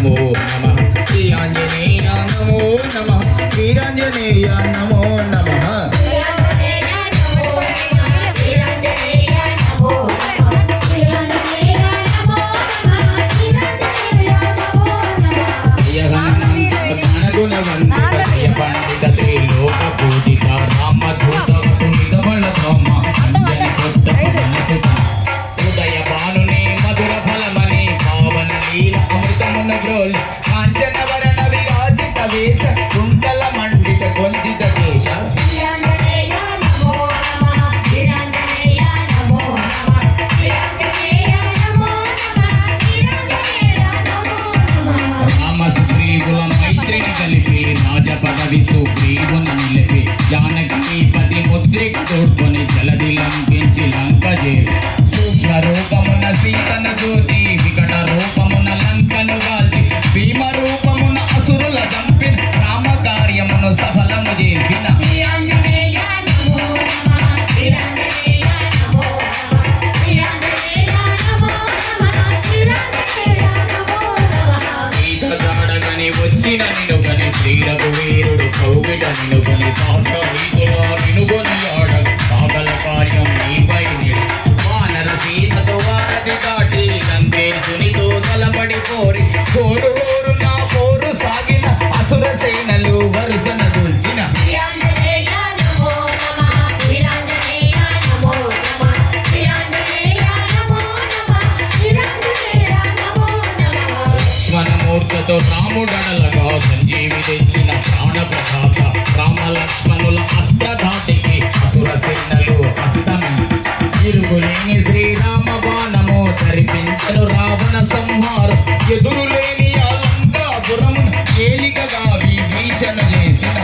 నమో నమ శ్రీ ఆంజనేయ నమో నమ వీరాంజనేయ నమో నమ నీల అమృతమున గ్రోలి కాంచన వరణ విరాజిత వేష కుండల మండిత గొంజిత కేశ. కలిపి రాజ పదవి సుగ్రీవున నిలిపి జానకి పతి ముద్రిక తోడ్కొని జలది లంకించి లంక చేరి సూక్ష్మ రూపమున సీతను చూచి వికట రూపమున అని వచ్చిన నినుగని శ్రీ రఘువీరుడు కౌగిట నినుగని శాస్త్ర రీతులా వినుగొని ఆడ సాగల కార్యం నీపై నిడు. వానర సీతతో వారధి దాటి లంకేశునితో తలపడి కోరి కోరు లక్ష్మణమూర్తితో రాముడనలగా సంజీవి తెచ్చిన ప్రాణ ప్రసాద రామ లక్ష్మణుల అస్త్రధాటికి అసుర సిన్నలు అస్తమి ఇరుగులేని శ్రీరామ బాణము ధరిపించను రావణ సంహారం. ఎదురులేని అలంకాపురం ఏలికగా విభీషణ చేసిన